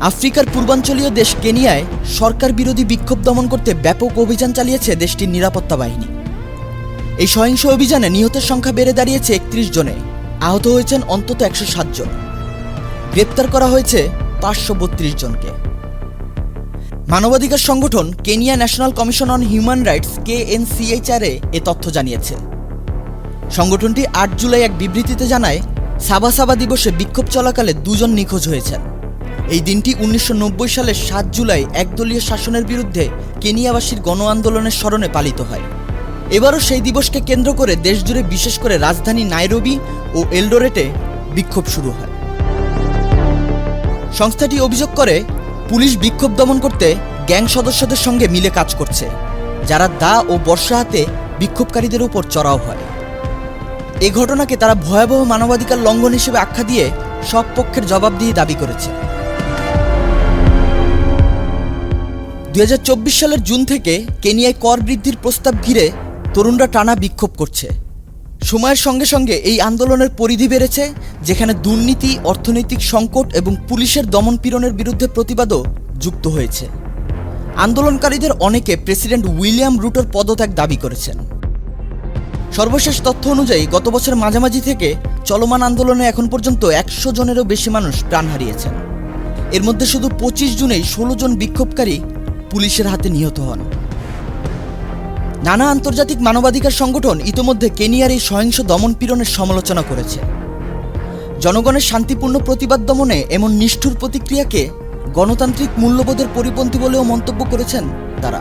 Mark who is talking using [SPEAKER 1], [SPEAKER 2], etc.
[SPEAKER 1] আফ্রিকার পূর্বাঞ্চলীয় দেশ কেনিয়ায় সরকার বিরোধী বিক্ষোভ দমন করতে ব্যাপক অভিযান চালিয়েছে দেশটির নিরাপত্তা বাহিনী। এই সহিংস অভিযানে নিহতের সংখ্যা বেড়ে দাঁড়িয়েছে একত্রিশ জনে। আহত হয়েছেন অন্তত একশো সাত জন। গ্রেপ্তার করা হয়েছে পাঁচশো বত্রিশ জনকে। মানবাধিকার সংগঠন Kenya national commission on human rights কে এনসিএইচআরএ এ তথ্য জানিয়েছে। সংগঠনটি আট জুলাই এক বিবৃতিতে জানায়, সাবা সাবা দিবসে বিক্ষোভ চলাকালে দুজন নিখোঁজ হয়েছেন। এই দিনটি উনিশশো নব্বই সালের সাত জুলাই একদলীয় শাসনের বিরুদ্ধে কেনিয়াবাসীর গণ আন্দোলনের স্মরণে পালিত হয়। এবারও সেই দিবসকে কেন্দ্র করে দেশজুড়ে বিশেষ করে রাজধানী নাইরোবি ও এলডোরেটে বিক্ষোভ শুরু হয়। সংস্থাটি অভিযোগ করে, পুলিশ বিক্ষোভ দমন করতে গ্যাং সদস্যদের সঙ্গে মিলে কাজ করছে, যারা দা ও বর্ষা হাতে বিক্ষোভকারীদের উপর চড়াও হয়। এ ঘটনাকে তারা ভয়াবহ মানবাধিকার লঙ্ঘন হিসেবে আখ্যা দিয়ে সব পক্ষের জবাবদিহি দাবি করেছে। দুই হাজার চব্বিশ সালের জুন থেকে কেনিয়ায় কর বৃদ্ধির প্রস্তাব ঘিরে তরুণরা টানা বিক্ষোভ করছে। সময়ের সঙ্গে সঙ্গে এই আন্দোলনের পরিধি বেড়েছে, যেখানে দুর্নীতি, অর্থনৈতিক সংকট এবং পুলিশের দমনপীড়নের বিরুদ্ধে প্রতিবাদও যুক্ত হয়েছে। আন্দোলনকারীদের অনেকে প্রেসিডেন্ট উইলিয়াম রুটোর পদত্যাগ দাবি করেছেন। সর্বশেষ তথ্য অনুযায়ী গত বছর মাঝামাঝি থেকে চলমান আন্দোলনে এখন পর্যন্ত একশো জনেরও বেশি মানুষ প্রাণ হারিয়েছেন। এর মধ্যে শুধু পঁচিশ জুনেই ষোলো জন বিক্ষোভকারী পুলিশের হাতে নিহত হন। নানা আন্তর্জাতিক মানবাধিকার সংগঠন ইতোমধ্যে কেনিয়ার এই সহিংস দমন পীড়নের সমালোচনা করেছে। জনগণের শান্তিপূর্ণ প্রতিবাদ দমনে এমন নিষ্ঠুর প্রতিক্রিয়াকে গণতান্ত্রিক মূল্যবোধের পরিপন্থী বলেও মন্তব্য করেছেন তারা।